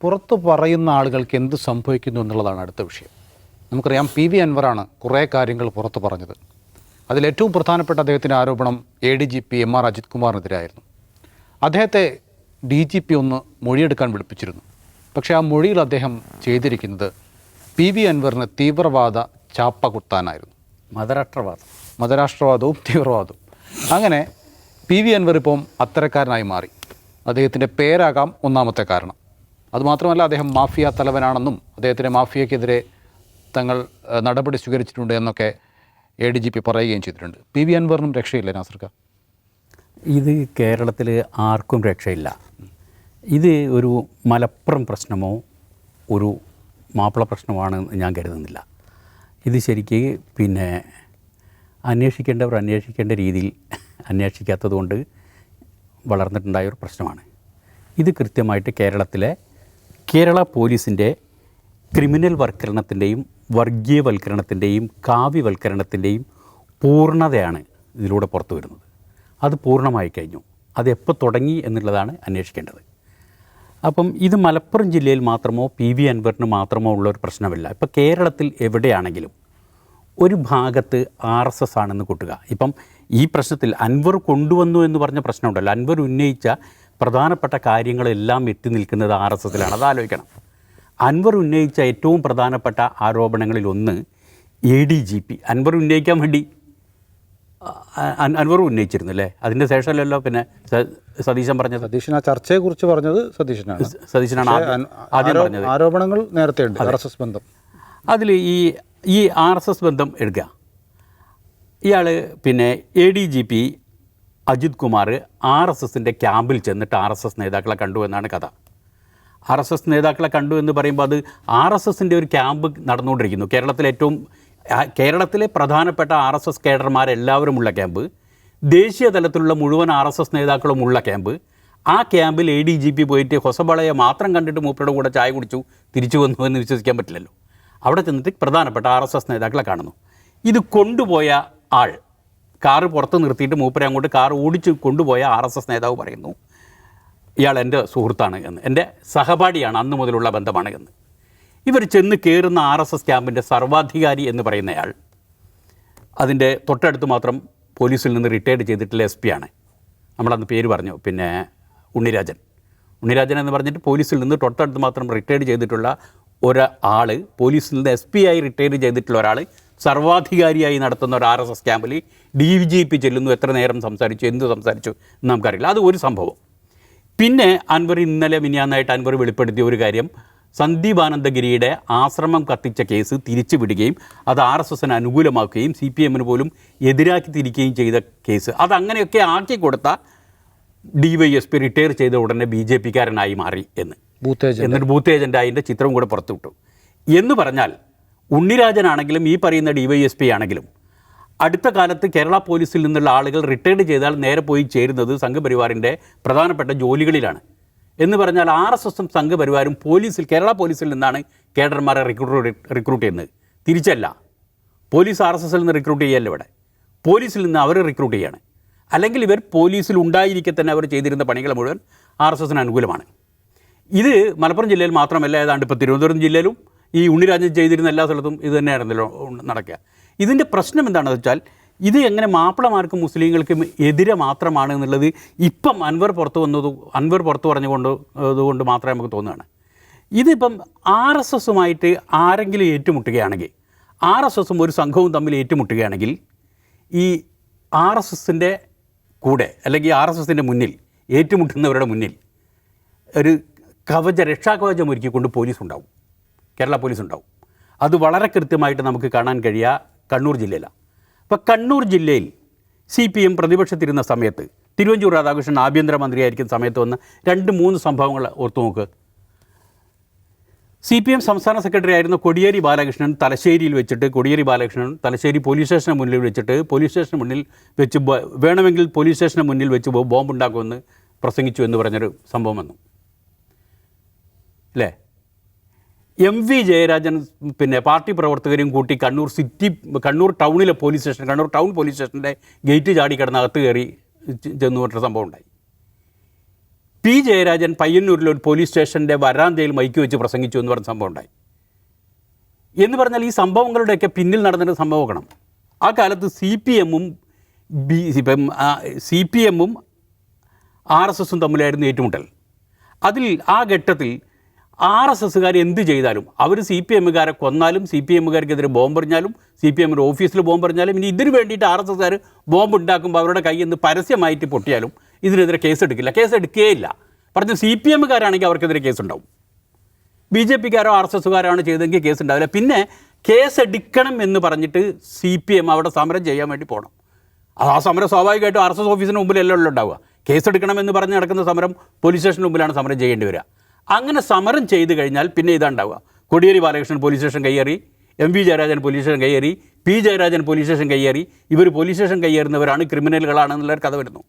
പുറത്ത് പറയുന്ന ആളുകൾക്ക് എന്ത് സംഭവിക്കുന്നു എന്നുള്ളതാണ് അടുത്ത വിഷയം. നമുക്കറിയാം പി വി അൻവറാണ് കുറേ കാര്യങ്ങൾ പുറത്ത് പറഞ്ഞത്. അതിലേറ്റവും പ്രധാനപ്പെട്ട അദ്ദേഹത്തിന്റെ ആരോപണം A D G P M R Ajith കുമാറിനെതിരായിരുന്നു. അദ്ദേഹത്തെ ഡി ജി പി ഒന്ന് മൊഴിയെടുക്കാൻ വിളിപ്പിച്ചിരുന്നു. പക്ഷേ ആ മൊഴിയിൽ അദ്ദേഹം ചെയ്തിരിക്കുന്നത് പി വി അൻവറിന് തീവ്രവാദ ചാപ്പ കുത്താനായിരുന്നു. മതരാഷ്ട്രവാദം. മതരാഷ്ട്രവാദവും തീവ്രവാദവും. അങ്ങനെ പി വി അൻവർ ഇപ്പം അത്തരക്കാരനായി മാറി. അദ്ദേഹത്തിന്റെ പേരാകാം ഒന്നാമത്തെ കാരണം. അതുമാത്രമല്ല അദ്ദേഹം മാഫിയ തലവനാണെന്നും അദ്ദേഹത്തിന്റെ മാഫിയക്കെതിരെ തങ്ങൾ നടപടി സ്വീകരിച്ചിട്ടുണ്ട് എന്നൊക്കെ എ ഡി ജി പി പറയുകയും ചെയ്തിട്ടുണ്ട്. പി വി അൻവറിനും രക്ഷയില്ല നാസർക്ക ഇത് കേരളത്തിൽ ആർക്കും രക്ഷയില്ല. ഇത് ഒരു മലപ്പുറം പ്രശ്നമോ ഒരു മാപ്പിള പ്രശ്നമാണ് ഞാൻ കരുതുന്നില്ല. ഇത് ശരിക്ക് പിന്നെ അന്വേഷിക്കേണ്ടവർ അന്വേഷിക്കേണ്ട രീതിയിൽ അന്വേഷിക്കാത്തത് കൊണ്ട് വളർന്നിട്ടുണ്ടായ ഒരു പ്രശ്നമാണ്. ഇത് കൃത്യമായിട്ട് കേരളത്തിലെ കേരള പോലീസിന്റെ ക്രിമിനൽ വൽക്കരണത്തിന്റെയും വർഗീയവൽക്കരണത്തിന്റെയും കാവ്യവൽക്കരണത്തിന്റെയും പൂർണതയാണ് ഇതിലൂടെ പുറത്തു വരുന്നത്. അത് പൂർണമായി കഴിഞ്ഞു. അത് എപ്പോൾ തുടങ്ങി എന്നുള്ളതാണ് അന്വേഷിക്കേണ്ടത്. അപ്പം ഇത് മലപ്പുറം ജില്ലയിൽ മാത്രമോ പി വി അൻവറിന് മാത്രമോ ഉള്ള ഒരു പ്രശ്നമല്ല. ഇപ്പോൾ കേരളത്തിൽ എവിടെയാണെങ്കിലും ഒരു ഭാഗത്ത് ആർ എസ് എസ് ആണെന്ന് കൂട്ടുക. ഇപ്പം ഈ പ്രശ്നത്തിൽ അൻവർ കൊണ്ടുവന്നു എന്ന് പറഞ്ഞ പ്രശ്നമുണ്ടല്ലോ. അൻവർ ഉന്നയിച്ച പ്രധാനപ്പെട്ട കാര്യങ്ങളെല്ലാം എത്തി നിൽക്കുന്നത് ആർ എസ് എസിലാണ് അത് ആലോചിക്കണം അൻവർ ഉന്നയിച്ച ഏറ്റവും പ്രധാനപ്പെട്ട ആരോപണങ്ങളിൽ ഒന്ന് A D G P Anvar ഉന്നയിക്കാൻ വേണ്ടി അൻവർ ഉന്നയിച്ചിരുന്നു അല്ലേ? അതിന്റെ ശേഷമല്ലല്ലോ പിന്നെ സതീശൻ പറഞ്ഞത്? സതീശൻ ആ ചർച്ചയെക്കുറിച്ച് പറഞ്ഞത് സതീശനാണ്. സതീശനാണ് ആദ്യം- പറഞ്ഞത്. ആരോപണങ്ങൾ നേരത്തെ ഉണ്ട് ആർ എസ് എസ് ബന്ധം. അതിൽ ഈ ഈ ആർ എസ് എസ് ബന്ധം എടുക്കുക. ഇയാൾ പിന്നെ A D G P Ajith Kumar R S എസിന്റെ ക്യാമ്പിൽ ചെന്നിട്ട് ആർ എസ് എസ് നേതാക്കളെ കണ്ടു എന്നാണ് കഥ. ആർ എസ് എസ് നേതാക്കളെ കണ്ടു എന്ന് പറയുമ്പോൾ അത് ആർ എസ് എസിന്റെ ഒരു ക്യാമ്പ് നടന്നുകൊണ്ടിരിക്കുന്നു. കേരളത്തിലെ ഏറ്റവും കേരളത്തിലെ പ്രധാനപ്പെട്ട ആർ എസ് എസ് കേഡർമാരെല്ലാവരും ഉള്ള ക്യാമ്പ് ദേശീയ തലത്തിലുള്ള മുഴുവൻ ആർ എസ് എസ് നേതാക്കളും ഉള്ള ക്യാമ്പ് ആ ക്യാമ്പിൽ എ ഡി ജി പി പോയിട്ട് ഹൊസബളയെ മാത്രം കണ്ടിട്ട് മൂപ്പരുടെ കൂടെ ചായ കുടിച്ചു തിരിച്ചു വന്നു എന്ന് വിശ്വസിക്കാൻ പറ്റില്ലല്ലോ. അവിടെ ചെന്നിട്ട് പ്രധാനപ്പെട്ട ആർ എസ് എസ് നേതാക്കളെ കാണുന്നു. ഇത് കൊണ്ടുപോയ ആൾ കാറ് പുറത്ത് നിർത്തിയിട്ട് മൂപ്പരെ അങ്ങോട്ട് കാർ ഓടിച്ച് കൊണ്ടുപോയ ആർ എസ് എസ് നേതാവ് പറയുന്നു ഇയാൾ എന്റെ സുഹൃത്താണ് എന്ന്. എന്റെ സഹപാഠിയാണ് അന്ന് മുതലുള്ള ബന്ധമാണ് എന്ന്. ഇവർ ചെന്ന് കയറുന്ന ആർ എസ് എസ് ക്യാമ്പിന്റെ സർവാധികാരി എന്ന് പറയുന്നയാൾ അതിന്റെ തൊട്ടടുത്ത് മാത്രം പോലീസിൽ നിന്ന് റിട്ടയർഡ് ചെയ്തിട്ടുള്ള എസ് പി ആണ്. നമ്മളന്ന് പേര് പറഞ്ഞു പിന്നെ ഉണ്ണിരാജൻ. ഉണ്ണിരാജൻ എന്ന് പറഞ്ഞിട്ട് പോലീസിൽ നിന്ന് തൊട്ടടുത്ത് മാത്രം റിട്ടയർഡ് ചെയ്തിട്ടുള്ള ഒരാൾ പോലീസിൽ നിന്ന് എസ് പി ആയി റിട്ടയർ ചെയ്തിട്ടുള്ള ഒരാൾ സർവാധികാരിയായി നടത്തുന്ന ഒരു ആർ എസ് എസ് ക്യാമ്പിൽ ഡി ജി പി ചെല്ലുന്നു. എത്ര നേരം സംസാരിച്ചു എന്ത് സംസാരിച്ചു എന്ന് നമുക്കറിയില്ല. അത് ഒരു സംഭവം. പിന്നെ അൻവർ ഇന്നലെ മിനിയാന്നായിട്ട് അൻവർ വെളിപ്പെടുത്തിയ ഒരു കാര്യം സന്ദീപ് ആനന്ദഗിരിയുടെ ആശ്രമം കത്തിച്ച കേസ് തിരിച്ചു വിടുകയും അത് ആർ എസ് എസിന് അനുകൂലമാക്കുകയും സി പി എമ്മിന് പോലും എതിരാക്കി തിരിക്കുകയും ചെയ്ത കേസ്. അത് അങ്ങനെയൊക്കെ ആക്കി കൊടുത്ത D Y S P retire ചെയ്ത ഉടനെ ബി ജെ പിക്കാരനായി മാറി എന്ന്. എന്നിട്ട് ബൂത്ത് ഏജന്റ് അതിന്റെ ചിത്രവും കൂടെ പുറത്തു വിട്ടു എന്ന് പറഞ്ഞാൽ ഉണ്ണിരാജനാണെങ്കിലും ഈ പറയുന്ന ഡി വൈ എസ് പി ആണെങ്കിലും അടുത്ത കാലത്ത് കേരള പോലീസിൽ നിന്നുള്ള ആളുകൾ റിട്ടയർഡ് ചെയ്താൽ നേരെ പോയി ചേരുന്നത് സംഘപരിവാറിന്റെ പ്രധാനപ്പെട്ട ജോലികളിലാണ്. എന്ന് പറഞ്ഞാൽ ആർ എസ് എസും സംഘപരിവാരും പോലീസിൽ കേരള പോലീസിൽ നിന്നാണ് കേഡർമാരെ റിക്രൂട്ട് റിക്രൂട്ട് ചെയ്യുന്നത്. തിരിച്ചല്ല. പോലീസ് ആർ എസ് എസിൽ നിന്ന് റിക്രൂട്ട് ചെയ്യല്ല ഇവിടെ. പോലീസിൽ നിന്ന് അവർ റിക്രൂട്ട് ചെയ്യാണ്. അല്ലെങ്കിൽ ഇവർ പോലീസിൽ ഉണ്ടായിരിക്കെ തന്നെ അവർ ചെയ്തിരുന്ന പണികൾ മുഴുവൻ ആർ എസ് എസിന് അനുകൂലമാണ്. ഇത് മലപ്പുറം ജില്ലയിൽ മാത്രമല്ല ഏതാണ്ട് ഇപ്പോൾ തിരുവനന്തപുരം ജില്ലയിലും ഈ ഉണ്ണിരാജൻ ചെയ്തിരുന്ന എല്ലാ സ്ഥലത്തും ഇത് തന്നെയായിരുന്നല്ലോ നടക്കുക. ഇതിന്റെ പ്രശ്നം എന്താണെന്ന് വെച്ചാൽ ഇത് എങ്ങനെ മാപ്പിളമാർക്കും മുസ്ലിങ്ങൾക്കും എതിരെ മാത്രമാണ് എന്നുള്ളത് ഇപ്പം അൻവർ പുറത്ത് വന്നത് അൻവർ പുറത്ത് പറഞ്ഞുകൊണ്ട് അതുകൊണ്ട് മാത്രമേ നമുക്ക് തോന്നുകയാണ്. ഇതിപ്പം ആർ എസ് എസുമായിട്ട് ആരെങ്കിലും ഏറ്റുമുട്ടുകയാണെങ്കിൽ ആർ എസ് എസും ഒരു സംഘവും തമ്മിൽ ഏറ്റുമുട്ടുകയാണെങ്കിൽ ഈ ആർ എസ് എസിന്റെ കൂടെ അല്ലെങ്കിൽ ആർ എസ് എസിന്റെ മുന്നിൽ ഏറ്റുമുട്ടുന്നവരുടെ മുന്നിൽ ഒരു കവച രക്ഷാകവചം ഒരുക്കിക്കൊണ്ട് പോലീസ് ഉണ്ടാവും കേരള പോലീസ് ഉണ്ടാവും അത് വളരെ കൃത്യമായിട്ട് നമുക്ക് കാണാൻ കഴിയുക കണ്ണൂർ ജില്ലയിലാണ് അപ്പോൾ കണ്ണൂർ ജില്ലയിൽ സി പി എം പ്രതിപക്ഷത്തിരുന്ന സമയത്ത് തിരുവഞ്ചൂർ രാധാകൃഷ്ണൻ ആഭ്യന്തരമന്ത്രിയായിരിക്കുന്ന സമയത്ത് വന്ന രണ്ട് മൂന്ന് സംഭവങ്ങൾ ഓർത്തു നോക്ക്. സി പി എം സംസ്ഥാന സെക്രട്ടറി ആയിരുന്ന കൊടിയേരി ബാലകൃഷ്ണൻ തലശ്ശേരിയിൽ വെച്ചിട്ട് കൊടിയേരി ബാലകൃഷ്ണൻ തലശ്ശേരി പോലീസ് സ്റ്റേഷന് മുന്നിൽ വെച്ചിട്ട് പോലീസ് സ്റ്റേഷന് മുന്നിൽ വെച്ച് വേണമെങ്കിൽ പോലീസ് സ്റ്റേഷന് മുന്നിൽ വെച്ച് ബോംബ് ബോംബുണ്ടാക്കുമെന്ന് പ്രസംഗിച്ചു എന്ന് പറഞ്ഞൊരു സംഭവം വന്നു. അല്ലേ എം വി ജയരാജൻ പിന്നെ പാർട്ടി പ്രവർത്തകരും കൂട്ടി കണ്ണൂർ സിറ്റി കണ്ണൂർ ടൗണിലെ police station Kannur town police സ്റ്റേഷന്റെ ഗേറ്റ് ചാടി കിടന്ന് അകത്ത് കയറി ചെന്നു പറഞ്ഞ സംഭവം ഉണ്ടായി. പി ജയരാജൻ പയ്യന്നൂരിലെ ഒരു പോലീസ് സ്റ്റേഷന്റെ വരാന്തയിൽ മൈക്ക് വെച്ച് പ്രസംഗിച്ചു എന്ന് പറഞ്ഞ സംഭവം ഉണ്ടായി. എന്ന് പറഞ്ഞാൽ ഈ സംഭവങ്ങളുടെയൊക്കെ പിന്നിൽ നടന്നിട്ട് സംഭവക്കണം ആ കാലത്ത് സി പി എമ്മും ബി ഇപ്പം സി പി എമ്മും ആർ എസ് എസും തമ്മിലായിരുന്നു ഏറ്റുമുട്ടൽ. അതിൽ ആ ഘട്ടത്തിൽ ആർ എസ് എസ്സുകാർ എന്ത് ചെയ്താലും അവർ സി പി എമ്മുകാരെ കൊന്നാലും സി പി എമ്മുകാർക്കെതിരെ ബോംബെറിഞ്ഞാലും സി പി എമ്മിന്റെ ഓഫീസിൽ ബോംബെറിഞ്ഞാലും ഇനി ഇതിന് വേണ്ടിയിട്ട് ആർ എസ് എസ്സുകാർ ബോംബ് ഉണ്ടാക്കുമ്പോൾ അവരുടെ കയ്യിൽ പരസ്യമായിട്ട് പൊട്ടിയാലും ഇതിനെതിരെ കേസെടുക്കില്ല. കേസെടുക്കുകയില്ല പറഞ്ഞു സി പി എമ്മുകാരാണെങ്കിൽ അവർക്കെതിരെ കേസുണ്ടാവും. ബി ജെ പിക്കാരോ ആർ എസ് എസ്സുകാരാണ് ചെയ്തതെങ്കിൽ കേസ് ഉണ്ടാവില്ല പിന്നെ കേസ് എടുക്കണം എന്ന് പറഞ്ഞിട്ട് സി പി എം അവിടെ സമരം ചെയ്യാൻ വേണ്ടി പോകണം അത് ആ സമരം സ്വാഭാവികമായിട്ടും ആർ എസ് എസ് ഓഫീസിന് മുമ്പിലല്ല ഉണ്ടാവുക. കേസ് എടുക്കണമെന്ന് പറഞ്ഞ് നടക്കുന്ന സമരം പോലീസ് സ്റ്റേഷന് മുമ്പിലാണ് സമരം ചെയ്യേണ്ടി വരിക. അങ്ങനെ സമരം ചെയ്ത് കഴിഞ്ഞാൽ പിന്നെ ഇതാണ്ടാവുക. കൊടിയേരി ബാലകൃഷ്ണൻ പോലീസ് സ്റ്റേഷൻ കയ്യേറി M V Jayarajan police station കയ്യേറി പി ജയരാജൻ പോലീസ് സ്റ്റേഷൻ കയ്യേറി ഇവർ പോലീസ് സ്റ്റേഷൻ കയ്യേറുന്നവരാണ് ക്രിമിനലുകളാണെന്നുള്ളൊരു കഥ വരുന്നു.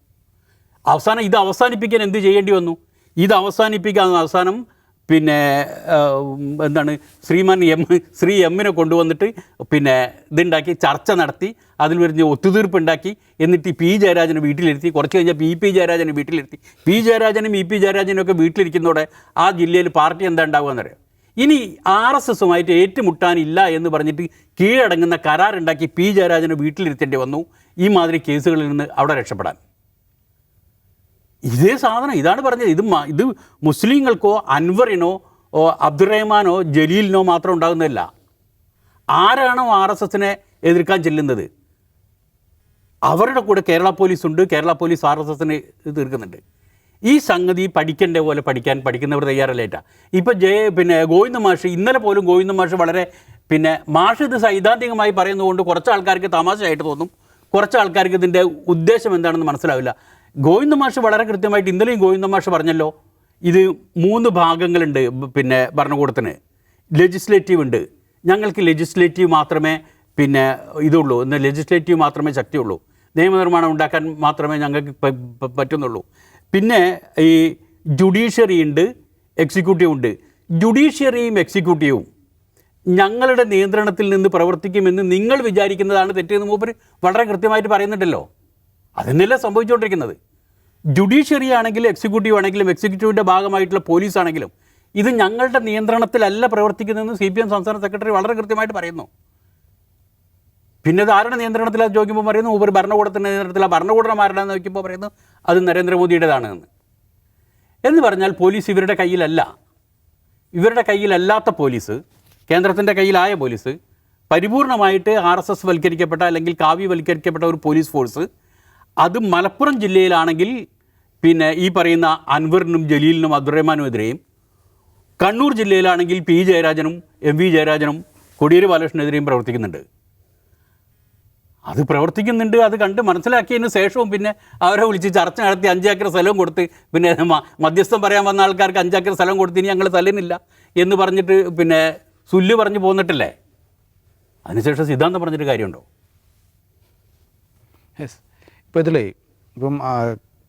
അവസാനം ഇത് അവസാനിപ്പിക്കാൻ എന്ത് ചെയ്യേണ്ടി വന്നു? ഇത് അവസാനിപ്പിക്കാൻ അവസാനം പിന്നെ എന്താണ് ശ്രീമാൻ എം ശ്രീ എമ്മിനെ കൊണ്ടുവന്നിട്ട് പിന്നെ ഇതുണ്ടാക്കി ചർച്ച നടത്തി അതിൽ വരുന്ന ഒത്തുതീർപ്പ് ഉണ്ടാക്കി എന്നിട്ട് പി ജയരാജനെ വീട്ടിലിരുത്തി കുറച്ച് കഴിഞ്ഞാൽ പി പി ജയരാജനെ വീട്ടിലിരുത്തി. പി ജയരാജനും ഇ പി ജയരാജനും ഒക്കെ വീട്ടിലിരിക്കുന്നതോടെ ആ ജില്ലയിൽ പാർട്ടി എന്താ ഉണ്ടാവുക എന്നറിയാം? ഇനി ആർ എസ് എസുമായിട്ട് ഏറ്റുമുട്ടാനില്ല എന്ന് പറഞ്ഞിട്ട് കീഴടങ്ങുന്ന കരാറുണ്ടാക്കി പി ജയരാജനെ വീട്ടിലിരുത്തേണ്ടി വന്നു. ഈ മാതിരി കേസുകളിൽ നിന്ന് അവിടെ രക്ഷപ്പെടാൻ. ഇതേ സാധനം ഇതാണ് പറഞ്ഞത്. ഇത് ഇത് മുസ്ലിങ്ങൾക്കോ അൻവറിനോ ഓ അബ്ദുറഹ്മാനോ ജലീലിനോ മാത്രം ഉണ്ടാകുന്നതല്ല. ആരാണോ ആർ എസ് എസിനെ എതിർക്കാൻ ചെല്ലുന്നത്? അവരുടെ കൂടെ കേരള പോലീസ് ഉണ്ട്. കേരള പോലീസ് ആർ എസ് എസിനെ തീർക്കുന്നുണ്ട് ഈ സംഗതി പഠിക്കേണ്ട പോലെ പഠിക്കാൻ പഠിക്കുന്നവർ തയ്യാറല്ലേറ്റ ഇപ്പം ജയ പിന്നെ ഗോവിന്ദ മാഷ് ഇന്നലെ പോലും ഗോവിന്ദ മാഷ് വളരെ പിന്നെ മാഷ് ഇത് സൈദ്ധാന്തികമായി പറയുന്നതുകൊണ്ട് കുറച്ച് ആൾക്കാർക്ക് തമാശയായിട്ട് തോന്നും. കുറച്ച് ആൾക്കാർക്ക് ഇതിന്റെ ഉദ്ദേശം എന്താണെന്ന് മനസ്സിലാവില്ല. ഗോവിന്ദ മാഷ് വളരെ കൃത്യമായിട്ട് ഇന്നലെയും ഗോവിന്ദ മാഷ് പറഞ്ഞല്ലോ. ഇത് മൂന്ന് ഭാഗങ്ങളുണ്ട് പിന്നെ ഭരണകൂടത്തിന്. ലെജിസ്ലേറ്റീവ് ഉണ്ട്. ഞങ്ങൾക്ക് ലെജിസ്ലേറ്റീവ് മാത്രമേ പിന്നെ ഇതുള്ളൂ. എന്ന് ലെജിസ്ലേറ്റീവ് മാത്രമേ ശക്തിയുള്ളൂ. നിയമനിർമ്മാണം ഉണ്ടാക്കാൻ മാത്രമേ ഞങ്ങൾക്ക് പറ്റുന്നുള്ളൂ. പിന്നെ ഈ ജുഡീഷ്യറി ഉണ്ട് എക്സിക്യൂട്ടീവ് ഉണ്ട്. ജുഡീഷ്യറിയും എക്സിക്യൂട്ടീവും ഞങ്ങളുടെ നിയന്ത്രണത്തിൽ നിന്ന് പ്രവർത്തിക്കുമെന്ന് നിങ്ങൾ വിചാരിക്കുന്നതാണ് തെറ്റെന്ന് മൂപ്പർ വളരെ കൃത്യമായിട്ട് പറയുന്നുണ്ടല്ലോ. അതന്നെയല്ലേ സംഭവിച്ചുകൊണ്ടിരിക്കുന്നത്? ജുഡീഷ്യറി ആണെങ്കിലും എക്സിക്യൂട്ടീവ് ആണെങ്കിലും എക്സിക്യൂട്ടീവിന്റെ ഭാഗമായിട്ടുള്ള പോലീസ് ആണെങ്കിലും ഇത് ഞങ്ങളുടെ നിയന്ത്രണത്തിലല്ല പ്രവർത്തിക്കുന്നതെന്ന് സി പി എം സംസ്ഥാന സെക്രട്ടറി വളരെ കൃത്യമായിട്ട് പറയുന്നു. പിന്നെ ഇത് ആരുടെ നിയന്ത്രണത്തിലാണ് ചോദിക്കുമ്പോൾ പറയുന്നു? ഒരു ഭരണകൂടത്തിന്റെ നിയന്ത്രണത്തിലാണ് ഭരണകൂടം ആരുടെയെന്ന് ചോദിക്കുമ്പോൾ പറയുന്നു? അത് നരേന്ദ്രമോദിയുടേതാണ് എന്ന് എന്ന് പറഞ്ഞാൽ പോലീസ് ഇവരുടെ കയ്യിലല്ല. ഇവരുടെ കയ്യിലല്ലാത്ത പോലീസ് കേന്ദ്രത്തിന്റെ കയ്യിലായ പോലീസ് പരിപൂർണമായിട്ട് ആർ എസ് എസ് വൽക്കരിക്കപ്പെട്ട അല്ലെങ്കിൽ കാവ്യവൽക്കരിക്കപ്പെട്ട ഒരു പോലീസ് ഫോഴ്സ് അത് മലപ്പുറം ജില്ലയിലാണെങ്കിൽ പിന്നെ ഈ പറയുന്ന അൻവറിനും ജലീലിനും അബ്ദുറഹ്മാനും എതിരെയും കണ്ണൂർ ജില്ലയിലാണെങ്കിൽ പി ജയരാജനും എം വി ജയരാജനും കൊടിയേരി ബാലകൃഷ്ണനെതിരെയും പ്രവർത്തിക്കുന്നുണ്ട്. അത് പ്രവർത്തിക്കുന്നുണ്ട് അത് കണ്ട് മനസ്സിലാക്കിയതിന് ശേഷവും പിന്നെ അവരെ വിളിച്ച് ചർച്ച നടത്തി അഞ്ചേക്കർ സ്ഥലവും കൊടുത്ത് പിന്നെ മധ്യസ്ഥം പറയാൻ വന്ന ആൾക്കാർക്ക് അഞ്ചേക്കർ സ്ഥലം കൊടുത്ത് ഇനി ഞങ്ങൾ തല്ലുന്നില്ല എന്ന് പറഞ്ഞിട്ട് പിന്നെ സുല്ല് പറഞ്ഞു പോന്നിട്ടില്ലേ? അതിനുശേഷം സിദ്ധാന്തം പറഞ്ഞിട്ട് കാര്യമുണ്ടോ? യെസ് ഇപ്പോൾ ഇതിലേ ഇപ്പം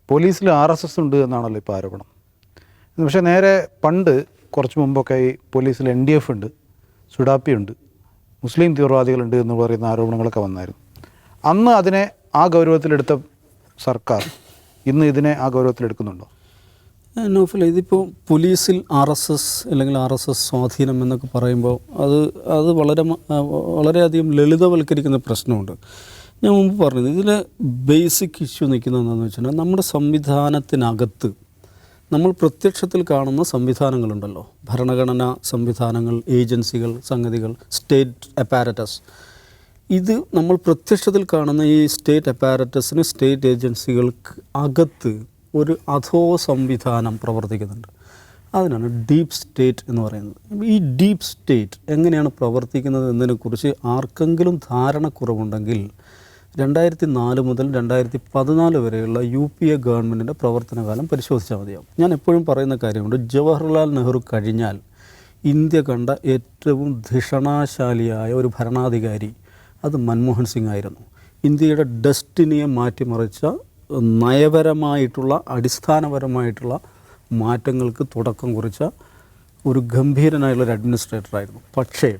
പോലീസിൽ ആർ എസ് എസ് ഉണ്ട് എന്നാണല്ലോ ഇപ്പോൾ ആരോപണം. പക്ഷേ നേരെ പണ്ട് കുറച്ച് മുമ്പൊക്കെ ഈ പോലീസിൽ എൻ ഡി എഫ് ഉണ്ട് സുഡാപ്പി ഉണ്ട് മുസ്ലിം തീവ്രവാദികളുണ്ട് എന്ന് പറയുന്ന ആരോപണങ്ങളൊക്കെ വന്നായിരുന്നു. അന്ന് അതിനെ ആ ഗൗരവത്തിലെടുത്ത സർക്കാർ ഇന്ന് ഇതിനെ ആ ഗൗരവത്തിലെടുക്കുന്നുണ്ടോ? നോഫൽ ഇതിപ്പോൾ പോലീസിൽ ആർ എസ് എസ് അല്ലെങ്കിൽ ആർ എസ് എസ് സ്വാധീനം എന്നൊക്കെ പറയുമ്പോൾ അത് അത് വളരെ വളരെയധികം ലളിതവൽക്കരിക്കുന്ന പ്രശ്നമുണ്ട്. ഞാൻ മുമ്പ് പറഞ്ഞത് ഇതിൽ ബേസിക് ഇഷ്യൂ നിൽക്കുന്ന എന്താണെന്ന് വെച്ചാൽ നമ്മുടെ സംവിധാനത്തിനകത്ത് നമ്മൾ പ്രത്യക്ഷത്തിൽ കാണുന്ന സംവിധാനങ്ങളുണ്ടല്ലോ. ഭരണഘടനാ സംവിധാനങ്ങൾ ഏജൻസികൾ സംഗതികൾ സ്റ്റേറ്റ് അപ്പാരറ്റസ് ഇത് നമ്മൾ പ്രത്യക്ഷത്തിൽ കാണുന്ന ഈ സ്റ്റേറ്റ് അപ്പാരറ്റസിന് സ്റ്റേറ്റ് ഏജൻസികൾക്ക് അകത്ത് ഒരു അധോ സംവിധാനം പ്രവർത്തിക്കുന്നുണ്ട്. അതിനാണ് ഡീപ്പ് സ്റ്റേറ്റ് എന്ന് പറയുന്നത്. ഈ ഡീപ്പ് സ്റ്റേറ്റ് എങ്ങനെയാണ് പ്രവർത്തിക്കുന്നത് എന്നതിനെക്കുറിച്ച് ആർക്കെങ്കിലും ധാരണക്കുറവുണ്ടെങ്കിൽ രണ്ടായിരത്തി നാല് മുതൽ രണ്ടായിരത്തി പതിനാല് വരെയുള്ള യു പി എ ഗവൺമെന്റിന്റെ പ്രവർത്തനകാലം പരിശോധിച്ചാൽ മതിയാവും. ഞാൻ എപ്പോഴും പറയുന്ന കാര്യമുണ്ട് ജവഹർലാൽ നെഹ്റു കഴിഞ്ഞാൽ ഇന്ത്യ കണ്ട ഏറ്റവും ധിഷണാശാലിയായ ഒരു ഭരണാധികാരി അത് മൻമോഹൻ സിംഗ് ആയിരുന്നു. ഇന്ത്യയുടെ ഡെസ്റ്റിനിയെ മാറ്റിമറിച്ച നയപരമായിട്ടുള്ള അടിസ്ഥാനപരമായിട്ടുള്ള മാറ്റങ്ങൾക്ക് തുടക്കം കുറിച്ച ഒരു ഗംഭീരനായുള്ള ഒരു അഡ്മിനിസ്ട്രേറ്ററായിരുന്നു. പക്ഷേ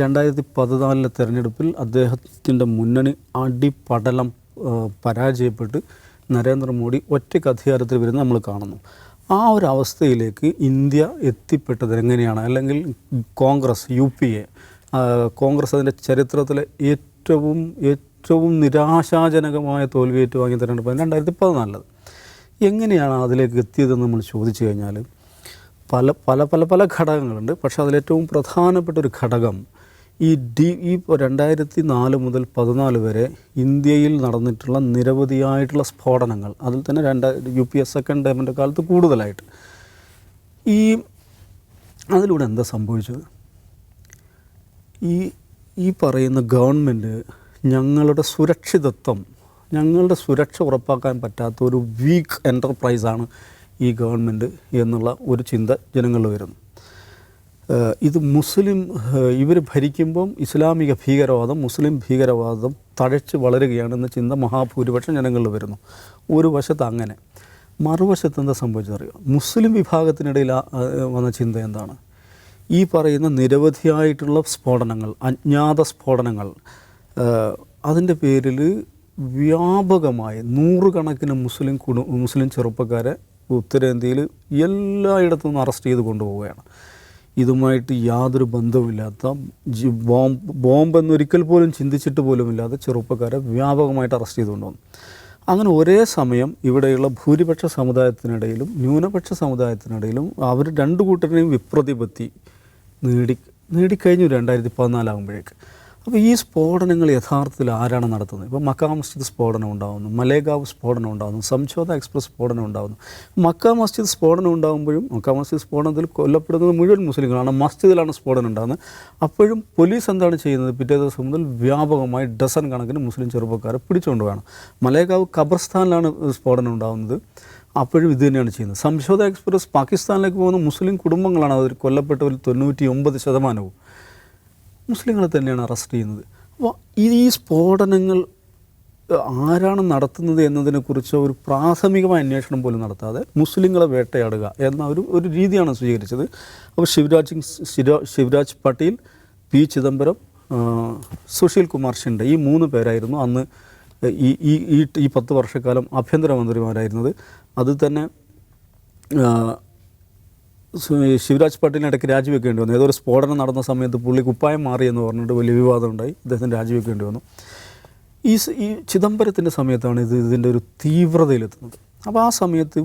രണ്ടായിരത്തി പതിനാലിലെ തെരഞ്ഞെടുപ്പിൽ അദ്ദേഹത്തിന്റെ മുന്നണി അടിപടലം പരാജയപ്പെട്ട് നരേന്ദ്രമോദി ഒറ്റയ്ക്ക് അധികാരത്തിൽ വരുന്നത് നമ്മൾ കാണുന്നു. ആ ഒരു അവസ്ഥയിലേക്ക് ഇന്ത്യ എത്തിപ്പെട്ടത് എങ്ങനെയാണ്? അല്ലെങ്കിൽ Congress U P A Congress അതിന്റെ ചരിത്രത്തിലെ ഏറ്റവും ഏറ്റവും നിരാശാജനകമായ തോൽവി ഏറ്റുവാങ്ങിയ തെരഞ്ഞെടുപ്പ് രണ്ടായിരത്തി പതിനാലിലത് എങ്ങനെയാണ് അതിലേക്ക് എത്തിയതെന്ന് നമ്മൾ ചോദിച്ചു കഴിഞ്ഞാൽ പല പല പല പല ഘടകങ്ങളുണ്ട്. പക്ഷേ അതിലേറ്റവും പ്രധാനപ്പെട്ട ഒരു ഘടകം ഈ ഡി ഈ രണ്ടായിരത്തി നാല് മുതൽ പതിനാല് വരെ ഇന്ത്യയിൽ നടന്നിട്ടുള്ള നിരവധിയായിട്ടുള്ള സ്ഫോടനങ്ങൾ അതിൽ തന്നെ രണ്ട് യു പി എസ് സെക്കൻഡ് ടൈമിന്റെ കാലത്ത് കൂടുതലായിട്ട്. ഈ അതിലൂടെ എന്താ സംഭവിച്ചത്? ഈ ഈ പറയുന്ന ഗവൺമെന്റ് ഞങ്ങളുടെ സുരക്ഷിതത്വം ഞങ്ങളുടെ സുരക്ഷ ഉറപ്പാക്കാൻ പറ്റാത്ത ഒരു വീക്ക് എന്റർപ്രൈസാണ് ഈ ഗവൺമെന്റ് എന്നുള്ള ഒരു ചിന്ത ജനങ്ങളിൽ വരുന്നു. ഇത് മുസ്ലിം ഇവർ ഭരിക്കുമ്പം ഇസ്ലാമിക ഭീകരവാദം മുസ്ലിം ഭീകരവാദം തഴച്ച് വളരുകയാണെന്ന ചിന്ത മഹാഭൂരിപക്ഷം ജനങ്ങളിൽ വരുന്നു. ഒരു വശത്ത് അങ്ങനെ മറുവശത്ത് എന്താ സംഭവിച്ചതറിയാം മുസ്ലിം വിഭാഗത്തിനിടയിൽ വന്ന ചിന്ത എന്താണ്? ഈ പറയുന്ന നിരവധിയായിട്ടുള്ള സ്ഫോടനങ്ങൾ അജ്ഞാത സ്ഫോടനങ്ങൾ അതിന്റെ പേരിൽ വ്യാപകമായി നൂറുകണക്കിന് മുസ്ലിം കുടു മുസ്ലിം ചെറുപ്പക്കാരെ ഉത്തരേന്ത്യയിൽ എല്ലായിടത്തും അറസ്റ്റ് ചെയ്ത് കൊണ്ടുപോവുകയാണ്. ഇതുമായിട്ട് യാതൊരു ബന്ധവുമില്ലാത്ത ബോംബ് ബോംബ് എന്നൊരിക്കൽ പോലും ചിന്തിച്ചിട്ട് പോലുമില്ലാത്ത ചെറുപ്പക്കാരെ വ്യാപകമായിട്ട് അറസ്റ്റ് ചെയ്തുകൊണ്ട് വന്നു. അങ്ങനെ ഒരേ സമയം ഇവിടെയുള്ള ഭൂരിപക്ഷ സമുദായത്തിനിടയിലും ന്യൂനപക്ഷ സമുദായത്തിനിടയിലും അവർ രണ്ടു കൂട്ടരുടെയും വിപ്രതിപത്തി നേടി നേടിക്കഴിഞ്ഞു രണ്ടായിരത്തി പതിനാലാകുമ്പോഴേക്ക് അപ്പോൾ ഈ സ്ഫോടനങ്ങൾ യഥാർത്ഥത്തിൽ ആരാണ് നടത്തുന്നത്? ഇപ്പോൾ മക്കാ മസ്ജിദ് സ്ഫോടനം ഉണ്ടാകുന്നു മലേഗാവ് സ്ഫോടനം ഉണ്ടാകുന്നു സംഝോത എക്സ്പ്രസ് സ്ഫോടനം ഉണ്ടാകുന്നു മക്കാ മസ്ജിദ് സ്ഫോടനം ഉണ്ടാകുമ്പോഴും മക്കാ മസ്ജിദ് സ്ഫോടനത്തിൽ കൊല്ലപ്പെടുന്നത് മുഴുവൻ മുസ്ലിങ്ങളാണ് മസ്ജിദിലാണ് സ്ഫോടനം ഉണ്ടാകുന്നത്. അപ്പോഴും പോലീസ് എന്താണ് ചെയ്യുന്നത്? പിറ്റേ ദിവസം മുതൽ വ്യാപകമായി ഡസൻ കണക്കിന് മുസ്ലിം ചെറുപ്പക്കാരെ പിടിച്ചുകൊണ്ട് വേണം മലേഗാവ് ഖബർസ്ഥാനിലാണ് സ്ഫോടനം ഉണ്ടാകുന്നത് അപ്പോഴും ഇത് തന്നെയാണ് ചെയ്യുന്നത്. സംശോധ എക്സ്പ്രസ് പാകിസ്ഥാനിലേക്ക് പോകുന്ന മുസ്ലിം കുടുംബങ്ങളാണ് അതിൽ കൊല്ലപ്പെട്ടവരിൽ തൊണ്ണൂറ്റി ഒമ്പത് ശതമാനവും. മുസ്ലിങ്ങളെ തന്നെയാണ് അറസ്റ്റ് ചെയ്യുന്നത്. അപ്പോൾ ഈ സ്ഫോടനങ്ങൾ ആരാണ് നടത്തുന്നത് എന്നതിനെക്കുറിച്ച് ഒരു പ്രാഥമികമായ അന്വേഷണം പോലും നടത്താതെ മുസ്ലിങ്ങളെ വേട്ടയാടുക എന്ന ഒരു ഒരു രീതിയാണ് സ്വീകരിച്ചത്. അപ്പോൾ ശിവരാജ് സിംഗ് ശിവരാജ് പട്ടേൽ പി ചിദംബരം സുശീൽ കുമാർ ഷിൻഡെ ഈ മൂന്ന് പേരായിരുന്നു അന്ന് ഈ ഈ ഈ പത്ത് വർഷക്കാലം ആഭ്യന്തരമന്ത്രിമാരായിരുന്നത്. അത് തന്നെ ശിവരാജ് പട്ടേലിന് ഇടയ്ക്ക് രാജിവെക്കേണ്ടി വന്നു. ഏതോ ഒരു സ്ഫോടനം നടന്ന സമയത്ത് പുള്ളി കുപ്പായം മാറി എന്ന് പറഞ്ഞിട്ട് വലിയ വിവാദം ഉണ്ടായി അദ്ദേഹത്തിന് രാജിവെക്കേണ്ടി വന്നു. ഈ ഈ ചിദംബരത്തിന്റെ സമയത്താണ് ഇത് ഇതിന്റെ ഒരു തീവ്രതയിലെത്തുന്നത്. അപ്പോൾ ആ സമയത്ത്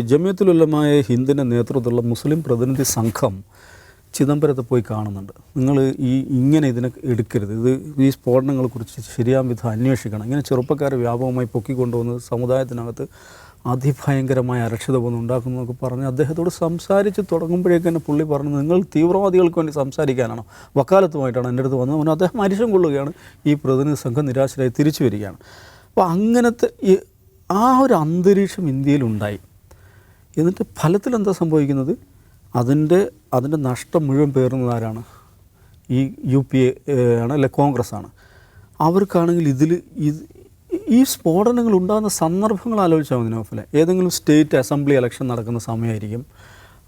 ജമിയത്തുലുലമായ ഹിന്ദിന്റെ നേതൃത്വത്തിലുള്ള മുസ്ലിം പ്രതിനിധി സംഘം ചിദംബരത്തെ പോയി കാണുന്നുണ്ട്. നിങ്ങൾ ഈ ഇങ്ങനെ ഇതിനെ എടുക്കരുത്. ഇത് ഈ സ്ഫോടനങ്ങളെക്കുറിച്ച് ശരിയാം വിധം അന്വേഷിക്കണം. ഇങ്ങനെ ചെറുപ്പക്കാരെ വ്യാപകമായി പൊക്കിക്കൊണ്ടുവന്ന് സമുദായത്തിനകത്ത് അതിഭയങ്കരമായ അരക്ഷിതബോധം ഉണ്ടാക്കുന്നതൊക്കെ പറഞ്ഞ് അദ്ദേഹത്തോട് സംസാരിച്ച് തുടങ്ങുമ്പോഴേക്ക് തന്നെ പുള്ളി പറഞ്ഞു നിങ്ങൾ തീവ്രവാദികൾക്ക് വേണ്ടി സംസാരിക്കാനാണോ? വക്കാലത്തുമായിട്ടാണ് എന്റെ അടുത്ത് വന്നത്. അവന് അദ്ദേഹം അരിശം കൊള്ളുകയാണ്. ഈ പ്രതിനിധി സംഘം നിരാശരായി തിരിച്ചു വരികയാണ്. അപ്പോൾ അങ്ങനത്തെ ഈ ആ ഒരു അന്തരീക്ഷം ഇന്ത്യയിലുണ്ടായി എന്നിട്ട് ഫലത്തിൽ എന്താ സംഭവിക്കുന്നത്? അതിന്റെ അതിന്റെ നഷ്ടം മുഴുവൻ പേറുന്നത് ഈ യു പി എ ആണ് അല്ലെ കോൺഗ്രസ് ആണ് അവർക്കാണെങ്കിൽ ഇതിൽ ഇത് ഈ സ്ഫോടനങ്ങൾ ഉണ്ടാകുന്ന സന്ദർഭങ്ങൾ ആലോചിച്ചാൽ മതി നോഫലെ. ഏതെങ്കിലും സ്റ്റേറ്റ് അസംബ്ലി ഇലക്ഷൻ നടക്കുന്ന സമയമായിരിക്കും.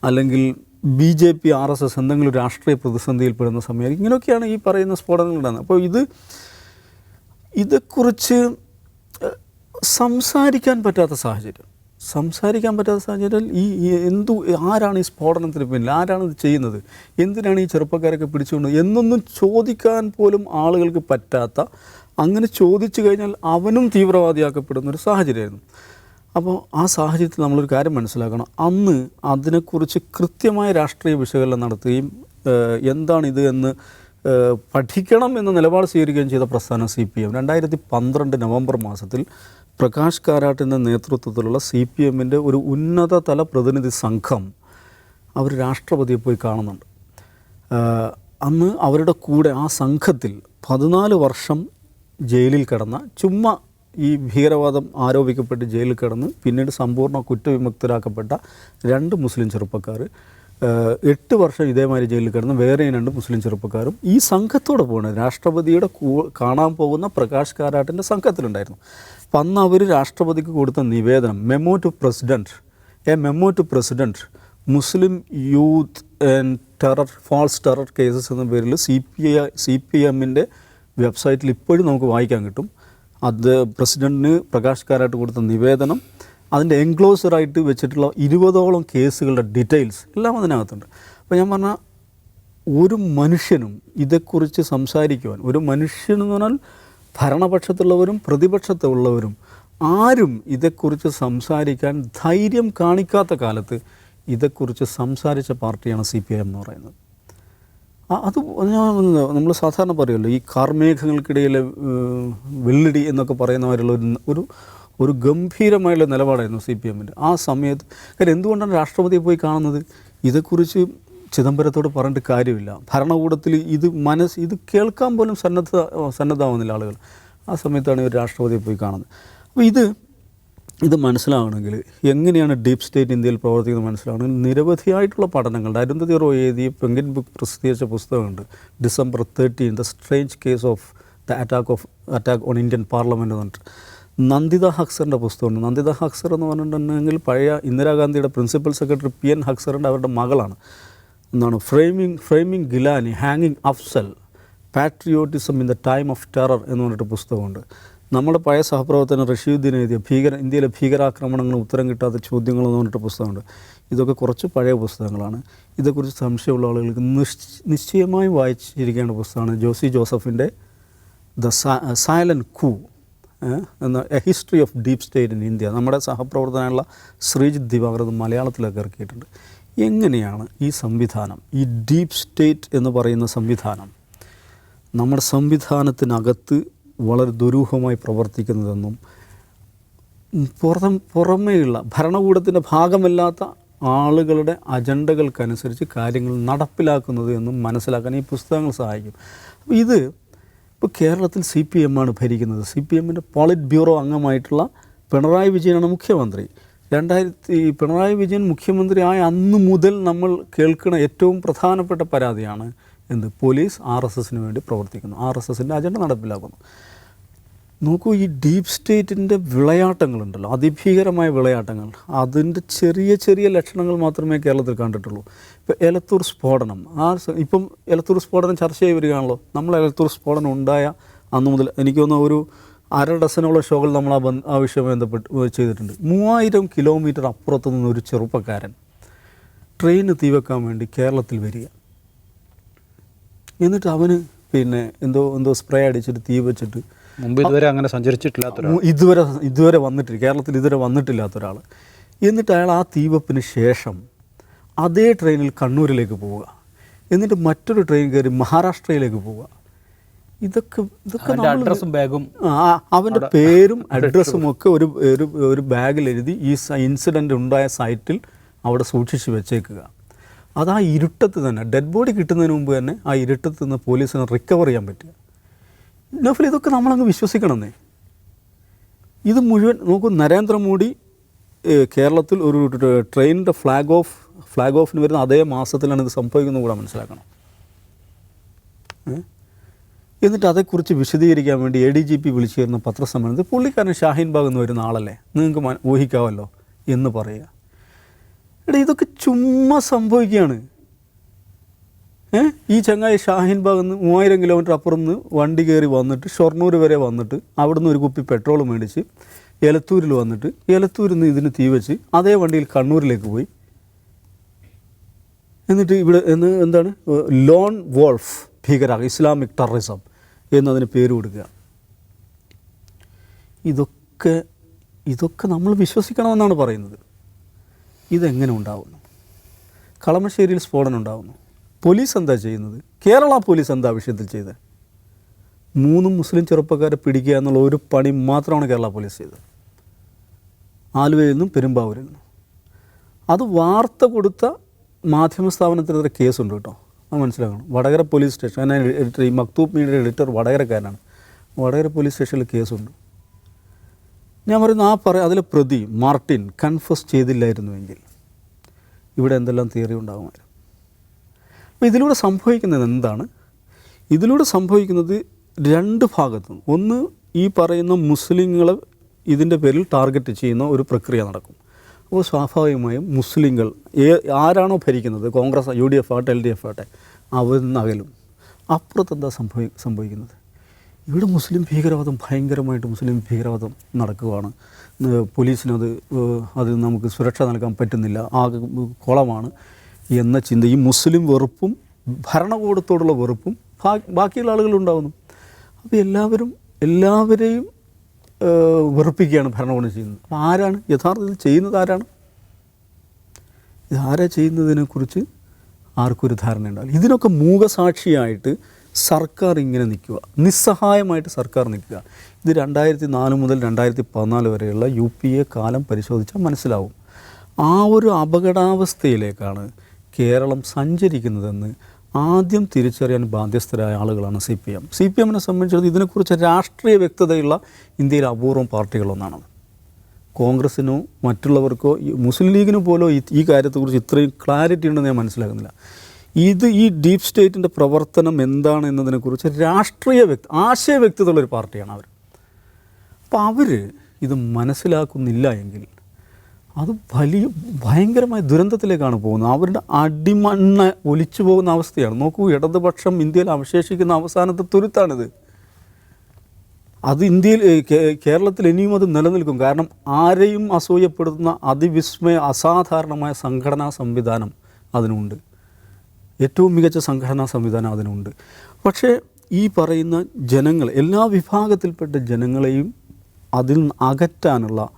അല്ലെങ്കിൽ B J P R S S എന്തെങ്കിലും രാഷ്ട്രീയ പ്രതിസന്ധിയിൽപ്പെടുന്ന സമയമായിരിക്കും. ഇങ്ങനെയൊക്കെയാണ് ഈ പറയുന്ന സ്ഫോടനങ്ങൾ ഉണ്ടാകുന്നത്. അപ്പോൾ ഇത് ഇതേക്കുറിച്ച് സംസാരിക്കാൻ പറ്റാത്ത സാഹചര്യം. സംസാരിക്കാൻ പറ്റാത്ത സാഹചര്യം ഈ എന്തു ആരാണ് ഈ സ്ഫോടനത്തിന് പിന്നിൽ? ആരാണ് ഇത് ചെയ്യുന്നത്? എന്തിനാണ് ഈ ചെറുപ്പക്കാരൊക്കെ പിടിച്ചുകൊണ്ട്? എന്നൊന്നും ചോദിക്കാൻ പോലും ആളുകൾക്ക് പറ്റാത്ത അങ്ങനെ ചോദിച്ചു കഴിഞ്ഞാൽ അവനും തീവ്രവാദിയാക്കപ്പെടുന്ന ഒരു സാഹചര്യമായിരുന്നു. അപ്പോൾ ആ സാഹചര്യത്തിൽ നമ്മളൊരു കാര്യം മനസ്സിലാക്കണം. അന്ന് അതിനെക്കുറിച്ച് കൃത്യമായ രാഷ്ട്രീയ വിശകലനം നടത്തുകയും എന്താണിത് എന്ന് പഠിക്കണം എന്ന നിലപാട് സ്വീകരിക്കുകയും ചെയ്ത പ്രസ്ഥാനം സി പി എം. രണ്ടായിരത്തി പന്ത്രണ്ട് നവംബർ മാസത്തിൽ പ്രകാശ് കാരാട്ടിന്റെ നേതൃത്വത്തിലുള്ള സി പി എമ്മിന്റെ ഒരു ഉന്നതതല പ്രതിനിധി സംഘം അവർ രാഷ്ട്രപതിയെ പോയി കാണുന്നുണ്ട്. അന്ന് അവരുടെ കൂടെ ആ സംഘത്തിൽ പതിനാല് വർഷം ജയിലിൽ കിടന്ന ചുമ്മാ ഈ ഭീകരവാദം ആരോപിക്കപ്പെട്ട് ജയിലിൽ കിടന്ന് പിന്നീട് സമ്പൂർണ കുറ്റവിമുക്തരാക്കപ്പെട്ട രണ്ട് മുസ്ലിം ചെറുപ്പക്കാർ എട്ട് വർഷം ഇതേമാതിരി ജയിലിൽ കിടന്ന് വേറെയും രണ്ട് മുസ്ലിം ചെറുപ്പക്കാരും ഈ സംഘത്തോടെ പോകുന്നത് രാഷ്ട്രപതിയുടെ കാണാൻ പോകുന്ന പ്രകാശ് കാരാട്ടിന്റെ സംഘത്തിലുണ്ടായിരുന്നു. അപ്പം അന്ന് അവർ രാഷ്ട്രപതിക്ക് കൊടുത്ത നിവേദനം memo to president a memo to president Muslim youth and terror false terror cases എന്ന പേരിൽ C P I C P എമ്മിന്റെ വെബ്സൈറ്റിൽ ഇപ്പോഴും നമുക്ക് വായിക്കാൻ കിട്ടും. അത് പ്രസിഡന്റിന് പ്രകാശ് കാരായിട്ട് കൊടുത്ത നിവേദനം അതിന്റെ എൻക്ലോസറായിട്ട് വെച്ചിട്ടുള്ള ഇരുപതോളം കേസുകളുടെ ഡീറ്റെയിൽസ് എല്ലാം അതിനകത്തുണ്ട്. അപ്പോൾ ഞാൻ പറഞ്ഞ ഒരു മനുഷ്യനും ഇതേക്കുറിച്ച് സംസാരിക്കുവാൻ ഒരു മനുഷ്യനെന്ന് പറഞ്ഞാൽ ഭരണപക്ഷത്തുള്ളവരും പ്രതിപക്ഷത്തുള്ളവരും ആരും ഇതേക്കുറിച്ച് സംസാരിക്കാൻ ധൈര്യം കാണിക്കാത്ത കാലത്ത് ഇതേക്കുറിച്ച് സംസാരിച്ച പാർട്ടിയാണ് സി പി ഐ എം എന്ന് പറയുന്നത്. അത് നമ്മൾ സാധാരണ പറയുമല്ലോ ഈ കാർമേഘങ്ങൾക്കിടയിലെ ഏഹ്, വെള്ളിടി എന്നൊക്കെ പറയുന്നവരുള്ള ഒരു ഒരു ഒരു ഗംഭീരമായുള്ള നിലപാടായിരുന്നു സി പി എമ്മിന്റെ. ആ സമയത്ത് കാര്യം എന്തുകൊണ്ടാണ് രാഷ്ട്രപതിയെ പോയി കാണുന്നത്? ഇതേക്കുറിച്ച് ചിദംബരത്തോട് പറഞ്ഞിട്ട് കാര്യമില്ല. ഭരണകൂടത്തിൽ ഇത് മനസ്സ് ഇത് കേൾക്കാൻ പോലും സന്നദ്ധ സന്നദ്ധമാവുന്നില്ല ആളുകൾ ആ സമയത്താണ് ഇവർ രാഷ്ട്രപതിയെ പോയി കാണുന്നത്. അപ്പോൾ ഇത് ഇത് മനസ്സിലാവണമെങ്കിൽ എങ്ങനെയാണ് ഡീപ് സ്റ്റേറ്റ് ഇന്ത്യയിൽ പ്രവർത്തിക്കുന്നത് മനസ്സിലാവണമെങ്കിൽ നിരവധിയായിട്ടുള്ള പഠനങ്ങളുണ്ട്. അരുന്ധതി റോയ് എഴുതിയ പെങ്കിൻ ബുക്ക് പ്രസിദ്ധീകരിച്ച പുസ്തകമുണ്ട്. December thirteen the strange case of the attack of attack on Indian parliament എന്ന് നന്ദിത ഹക്സറിന്റെ പുസ്തകമുണ്ട്. നന്ദിത ഹക്സർ എന്ന് പറഞ്ഞിട്ടുണ്ടെങ്കിൽ പഴയ ഇന്ദിരാഗാന്ധിയുടെ പ്രിൻസിപ്പൽ സെക്രട്ടറി പി എൻ ഹക്സറിന്റെ അവരുടെ മകളാണ്. എന്താണ്? ഫ്രെയിമിംഗ് ഫ്രെയിമിംഗ് ഗിലാനി ഹാങ്ങിങ് Afzal patriotism in the time of terror എന്ന് പറഞ്ഞിട്ട് പുസ്തകമുണ്ട്. നമ്മുടെ പഴയ സഹപ്രവർത്തകൻ റഷീദ്ദീൻ എഴുതിയ ഭീകര ഇന്ത്യയിലെ ഭീകരാക്രമണങ്ങളും ഉത്തരം കിട്ടാത്ത ചോദ്യങ്ങൾ എന്ന് പറഞ്ഞിട്ട് പുസ്തകമുണ്ട്. ഇതൊക്കെ കുറച്ച് പഴയ പുസ്തകങ്ങളാണ്. ഇതേക്കുറിച്ച് സംശയമുള്ള ആളുകൾക്ക് നിശ്ച നിശ്ചയമായും വായിച്ചിരിക്കേണ്ട പുസ്തകമാണ് ജോസി ജോസഫിന്റെ ദ സൈലന്റ് കൂ എന്ന a history of deep state in India. നമ്മുടെ സഹപ്രവർത്തനമുള്ള ശ്രീജിത് ദിവാകർ അത് മലയാളത്തിലൊക്കെ ഇറക്കിയിട്ടുണ്ട്. എങ്ങനെയാണ് ഈ സംവിധാനം ഈ ഡീപ് സ്റ്റേറ്റ് എന്ന് പറയുന്ന സംവിധാനം നമ്മുടെ സംവിധാനത്തിനകത്ത് വളരെ ദുരൂഹമായി പ്രവർത്തിക്കുന്നതെന്നും പുറം പുറമേയുള്ള ഭരണകൂടത്തിന്റെ ഭാഗമല്ലാത്ത ആളുകളുടെ അജണ്ടകൾക്കനുസരിച്ച് കാര്യങ്ങൾ നടപ്പിലാക്കുന്നത് എന്നും മനസ്സിലാക്കാൻ ഈ പുസ്തകങ്ങൾ സഹായിക്കും. അപ്പോൾ ഇത് ഇപ്പോൾ കേരളത്തിൽ സി പി എം ആണ് ഭരിക്കുന്നത്. സി പി എമ്മിന്റെ പോളിറ്റ് ബ്യൂറോ അംഗമായിട്ടുള്ള പിണറായി വിജയനാണ് മുഖ്യമന്ത്രി. രണ്ടായിരത്തി പിണറായി വിജയൻ മുഖ്യമന്ത്രി ആയ അന്ന് മുതൽ നമ്മൾ കേൾക്കുന്ന ഏറ്റവും പ്രധാനപ്പെട്ട പരാതിയാണ് എന്ത്? പോലീസ് ആർ എസ് എസിന് വേണ്ടി പ്രവർത്തിക്കുന്നു. ആർ എസ് എസിന്റെ അജണ്ട നടപ്പിലാക്കുന്നു. നോക്കൂ ഈ ഡീപ് സ്റ്റേറ്റിന്റെ വിളയാട്ടങ്ങളുണ്ടല്ലോ. അതിഭീകരമായ വിളയാട്ടങ്ങൾ. അതിന്റെ ചെറിയ ചെറിയ ലക്ഷണങ്ങൾ മാത്രമേ കേരളത്തിൽ കണ്ടിട്ടുള്ളൂ. ഇപ്പോൾ എലത്തൂർ സ്ഫോടനം. ആ ഇപ്പം എലത്തൂർ സ്ഫോടനം ചർച്ച ചെയ്ത് വരികയാണല്ലോ. നമ്മൾ എലത്തൂർ സ്ഫോടനം ഉണ്ടായ അന്ന് മുതൽ എനിക്ക് തോന്നുന്നു ഒരു അര ഡസനോളം ഷോകൾ നമ്മൾ ആ ബന്ധ ആ വിഷയം ബന്ധപ്പെട്ട് ചെയ്തിട്ടുണ്ട്. മൂവായിരം കിലോമീറ്റർ അപ്പുറത്തു നിന്ന് ഒരു ചെറുപ്പക്കാരൻ ട്രെയിന് തീവെക്കാൻ വേണ്ടി കേരളത്തിൽ വരിക. എന്നിട്ട് അവന് പിന്നെ എന്തോ എന്തോ സ്പ്രേ അടിച്ചിട്ട് തീ വെച്ചിട്ട് മുമ്പ് ഇതുവരെ അങ്ങനെ സഞ്ചരിച്ചിട്ടില്ലാത്ത ഇതുവരെ ഇതുവരെ വന്നിട്ടില്ല. കേരളത്തിൽ ഇതുവരെ വന്നിട്ടില്ലാത്ത ഒരാൾ എന്നിട്ട് അയാൾ ആ തീവപ്പിന് ശേഷം അതേ ട്രെയിനിൽ കണ്ണൂരിലേക്ക് പോവുക. എന്നിട്ട് മറ്റൊരു ട്രെയിൻ കയറി മഹാരാഷ്ട്രയിലേക്ക് പോവുക. ഇതൊക്കെ ഇതൊക്കെ അഡ്രസ്സും ബാഗും ആ അവന്റെ പേരും അഡ്രസ്സും ഒക്കെ ഒരു ഒരു ഒരു ബാഗിൽ എഴുതി ഈ ഇൻസിഡന്റ് ഉണ്ടായ സൈറ്റിൽ അവിടെ സൂക്ഷിച്ച് വെച്ചേക്കുക. അത് ആ ഇരുട്ടത്ത് തന്നെ ഡെഡ് ബോഡി കിട്ടുന്നതിന് മുമ്പ് തന്നെ ആ ഇരുട്ടത്ത് നിന്ന് പോലീസിന് റിക്കവർ ചെയ്യാൻ പറ്റുക. നഫൽ ഇതൊക്കെ നമ്മളങ്ങ് വിശ്വസിക്കണമെന്നേ. ഇത് മുഴുവൻ നോക്കൂ നരേന്ദ്രമോദി കേരളത്തിൽ ഒരു ട്രെയിനിന്റെ ഫ്ലാഗ് ഓഫ് ഫ്ലാഗ് ഓഫിന് വരുന്ന അതേ മാസത്തിലാണ് ഇത് സംഭവിക്കുന്നത് കൂടെ മനസ്സിലാക്കണം? എന്നിട്ട് അതേക്കുറിച്ച് വിശദീകരിക്കാൻ വേണ്ടി എ ഡി ജി പി വിളിച്ചു ചേർന്ന പത്രസമ്മേളനത്തിൽ പുള്ളിക്കാരൻ ഷാഹിൻ ബാഗ് എന്ന് വരുന്ന ആളല്ലേ? നിങ്ങൾക്ക് ഊഹിക്കാമല്ലോ എന്ന് പറയുക. എടാ ഇതൊക്കെ ചുമ്മാ സംഭവിക്കുകയാണ്. ഏ? ഈ ചങ്ങായി ഷാഹിൻ ബാഗ് നിന്ന് മൂവായിരം കിലോമീറ്റർ അപ്പുറം നിന്ന് വണ്ടി കയറി വന്നിട്ട് ഷൊർണൂർ വരെ വന്നിട്ട് അവിടുന്ന് ഒരു കുപ്പി പെട്രോൾ മേടിച്ച് എലത്തൂരിൽ വന്നിട്ട് എലത്തൂരിൽ നിന്ന് ഇതിന് തീ വെച്ച് അതേ വണ്ടിയിൽ കണ്ണൂരിലേക്ക് പോയി. എന്നിട്ട് ഇവിടെ എന്ന് എന്താണ്? ലോൺ വോൾഫ് ഭീകര ഇസ്ലാമിക് ടെററിസം എന്നതിന് പേര് കൊടുക്കുക. ഇതൊക്കെ ഇതൊക്കെ നമ്മൾ വിശ്വസിക്കണമെന്നാണ് പറയുന്നത്. ഇതെങ്ങനെ ഉണ്ടാവുന്നു? കളമശ്ശേരിയിൽ സ്ഫോടനം ഉണ്ടാവുന്നു. പോലീസ് എന്താ ചെയ്യുന്നത്? കേരള പോലീസ് എന്താ വിഷയത്തിൽ ചെയ്തത്? മൂന്നും മുസ്ലിം ചെറുപ്പക്കാരെ പിടിക്കുക എന്നുള്ള ഒരു പണി മാത്രമാണ് കേരള പോലീസ് ചെയ്തത്. ആലുവയിൽ നിന്നും പെരുമ്പാവൂരിൽ നിന്നും. അത് വാർത്ത കൊടുത്ത മാധ്യമ സ്ഥാപനത്തിനെതിരെ കേസുണ്ട് കേട്ടോ. അത് മനസ്സിലാക്കണം. വടകര പോലീസ് സ്റ്റേഷൻ ഞാൻ എഡിറ്റർ ഈ മക്തൂബ് മീഡിയയുടെ എഡിറ്റർ വടകരക്കാരനാണ്. വടകര പോലീസ് സ്റ്റേഷനിൽ കേസുണ്ട്. ഞാൻ പറയുന്നു ആ പറ അതിലെ പ്രതി മാർട്ടിൻ കൺഫസ് ചെയ്തില്ലായിരുന്നുവെങ്കിൽ ഇവിടെ എന്തെല്ലാം തിയറി ഉണ്ടാകുമായിരുന്നു? അപ്പോൾ ഇതിലൂടെ സംഭവിക്കുന്നത് എന്താണ്? ഇതിലൂടെ സംഭവിക്കുന്നത് രണ്ട് ഭാഗത്തും. ഒന്ന് ഈ പറയുന്ന മുസ്ലിങ്ങളെ ഇതിന്റെ പേരിൽ ടാർഗറ്റ് ചെയ്യുന്ന ഒരു പ്രക്രിയ നടക്കും. അപ്പോൾ സ്വാഭാവികമായും മുസ്ലിങ്ങൾ ഏ ആരാണോ ഭരിക്കുന്നത്? കോൺഗ്രസ് യു ഡി എഫ് ആട്ടെ എൽ ഡി എഫ് ആട്ടെ അവരിൽ നിന്ന് അകലും. അപ്പുറത്ത് എന്താ സംഭവി സംഭവിക്കുന്നത്? ഇവിടെ മുസ്ലിം ഭീകരവാദം ഭയങ്കരമായിട്ട് മുസ്ലിം ഭീകരവാദം നടക്കുകയാണ്. പോലീസിനത് അത് നമുക്ക് സുരക്ഷ നൽകാൻ പറ്റുന്നില്ല. ആകെ കുളമാണ് എന്ന ചിന്ത. ഈ മുസ്ലിം വെറുപ്പും ഭരണകൂടത്തോടുള്ള വെറുപ്പും ബാക്കിയുള്ള ആളുകളുണ്ടാകുന്നു അപ്പോൾ എല്ലാവരും എല്ലാവരെയും വെറുപ്പിക്കുകയാണ് ഭരണകൂടം ചെയ്യുന്നത്. അപ്പോൾ ആരാണ്? യഥാർത്ഥത്തിൽ ചെയ്യുന്നത് ആരാണ്? ഇതാരാ ചെയ്യുന്നതിനെക്കുറിച്ച് ആർക്കൊരു ധാരണ ഉണ്ടാവില്ല ഇതിനൊക്കെ മൂകസാക്ഷിയായിട്ട് സർക്കാർ ഇങ്ങനെ നിൽക്കുക. നിസ്സഹായമായിട്ട് സർക്കാർ നിൽക്കുക. ഇത് രണ്ടായിരത്തി നാല് മുതൽ രണ്ടായിരത്തി പതിനാല് വരെയുള്ള യു പി എ കാലം പരിശോധിച്ചാൽ മനസ്സിലാവും. ആ ഒരു അപകടാവസ്ഥയിലേക്കാണ് കേരളം സഞ്ചരിക്കുന്നതെന്ന് ആദ്യം തിരിച്ചറിയാൻ ബാധ്യസ്ഥരായ ആളുകളാണ് C P M. C P എമ്മിനെ സംബന്ധിച്ചിടത്തോളം ഇതിനെക്കുറിച്ച് രാഷ്ട്രീയ വ്യക്തതയുള്ള ഇന്ത്യയിലെ അപൂർവം പാർട്ടികളൊന്നാണ്. കോൺഗ്രസ്സിനോ മറ്റുള്ളവർക്കോ മുസ്ലിം ലീഗിന് പോലോ ഈ കാര്യത്തെക്കുറിച്ച് ഇത്രയും ക്ലാരിറ്റി ഉണ്ടെന്ന് ഞാൻ മനസ്സിലാക്കുന്നില്ല. ഇത് ഈ ഡീപ് സ്റ്റേറ്റിന്റെ പ്രവർത്തനം എന്താണ് എന്നതിനെക്കുറിച്ച് രാഷ്ട്രീയ വ്യക്തി ആശയ വ്യക്തതയുള്ളൊരു പാർട്ടിയാണ് അവർ അപ്പോൾ അവർ ഇത് മനസ്സിലാക്കുന്നില്ല എങ്കിൽ അത് വലിയ ഭയങ്കരമായ ദുരന്തത്തിലേക്കാണ് പോകുന്നത്. അവരുടെ അടിമണ്ണ ഒലിച്ചു പോകുന്ന അവസ്ഥയാണ്. നോക്കൂ ഇടതുപക്ഷം ഇന്ത്യയിൽ അവശേഷിക്കുന്ന അവസാനത്തെ തുരുത്താണിത്. അത് ഇന്ത്യയിൽ കേരളത്തിൽ ഇനിയും അത് നിലനിൽക്കും. കാരണം ആരെയും അസൂയപ്പെടുത്തുന്ന അതിവിസ്മയ അസാധാരണമായ സംഘടനാ സംവിധാനം അതിനുണ്ട്. ഏറ്റവും മികച്ച സംഘടനാ സംവിധാനം അതിനുണ്ട്. പക്ഷേ ഈ പറയുന്ന ജനങ്ങൾ എല്ലാ വിഭാഗത്തിൽപ്പെട്ട ജനങ്ങളെയും അതിൽ നിന്ന് അകറ്റാനുള്ള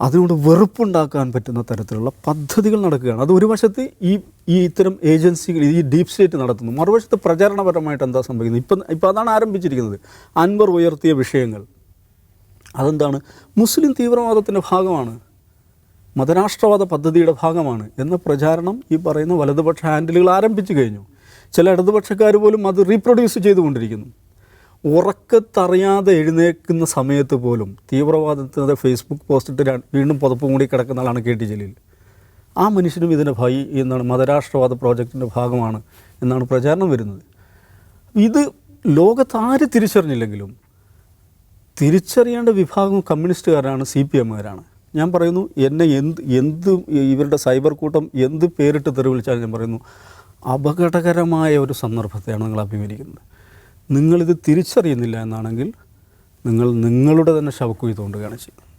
അതിനോട് വെറുപ്പുണ്ടാക്കാൻ പറ്റുന്ന തരത്തിലുള്ള പദ്ധതികൾ നടക്കുകയാണ്. അത് ഒരു വശത്ത് ഈ ഈ ഇത്തരം ഏജൻസികൾ ഈ ഡീപ് സ്റ്റേറ്റ് നടത്തുന്നു. മറുവശത്ത് പ്രചാരണപരമായിട്ട് എന്താ സംഭവിക്കുന്നത്? ഇപ്പം ഇപ്പം അതാണ് ആരംഭിച്ചിരിക്കുന്നത്. അൻവർ ഉയർത്തിയ വിഷയങ്ങൾ. അതെന്താണ്? മുസ്ലിം തീവ്രവാദത്തിന്റെ ഭാഗമാണ്. മതരാഷ്ട്രവാദ പദ്ധതിയുടെ ഭാഗമാണ് എന്ന പ്രചാരണം ഈ പറയുന്ന വലതുപക്ഷ ഹാൻഡിലുകൾ ആരംഭിച്ചു കഴിഞ്ഞു. ചില ഇടതുപക്ഷക്കാർ പോലും അത് റീപ്രൊഡ്യൂസ് ചെയ്തുകൊണ്ടിരിക്കുന്നു. ഉറക്കത്തറിയാതെ എഴുന്നേൽക്കുന്ന സമയത്ത് പോലും തീവ്രവാദത്തിനെതിരെ ഫേസ്ബുക്ക് പോസ്റ്റിട്ട് വീണ്ടും പുതപ്പ് കൂടി കിടക്കുന്ന ആളാണ് കെ ടി ജലീൽ. ആ മനുഷ്യനും ഇതിന്റെ ഭയ എന്നാണ് മതരാഷ്ട്രവാദ പ്രോജക്റ്റിന്റെ ഭാഗമാണ് എന്നാണ് പ്രചാരണം വരുന്നത്. ഇത് ലോകത്ത് ആര് തിരിച്ചറിഞ്ഞില്ലെങ്കിലും തിരിച്ചറിയേണ്ട വിഭാഗം കമ്മ്യൂണിസ്റ്റുകാരാണ് സി പി എമ്മുകാരാണ്. ഞാൻ പറയുന്നു എന്നെ എന്ത് എന്ത് ഇവരുടെ സൈബർ കൂട്ടം എന്ത് പേരിട്ട് തെറി വിളിച്ചാലും ഞാൻ പറയുന്നു അപകടകരമായ ഒരു സന്ദർഭത്തെയാണ് നിങ്ങൾ അഭിമുഖീകരിക്കുന്നത്. നിങ്ങളിത് തിരിച്ചറിയുന്നില്ല എന്നാണെങ്കിൽ നിങ്ങൾ നിങ്ങളുടെ തന്നെ ശവക്കുഴി തോണ്ടുകയാണ് ചെയ്യുന്നത്.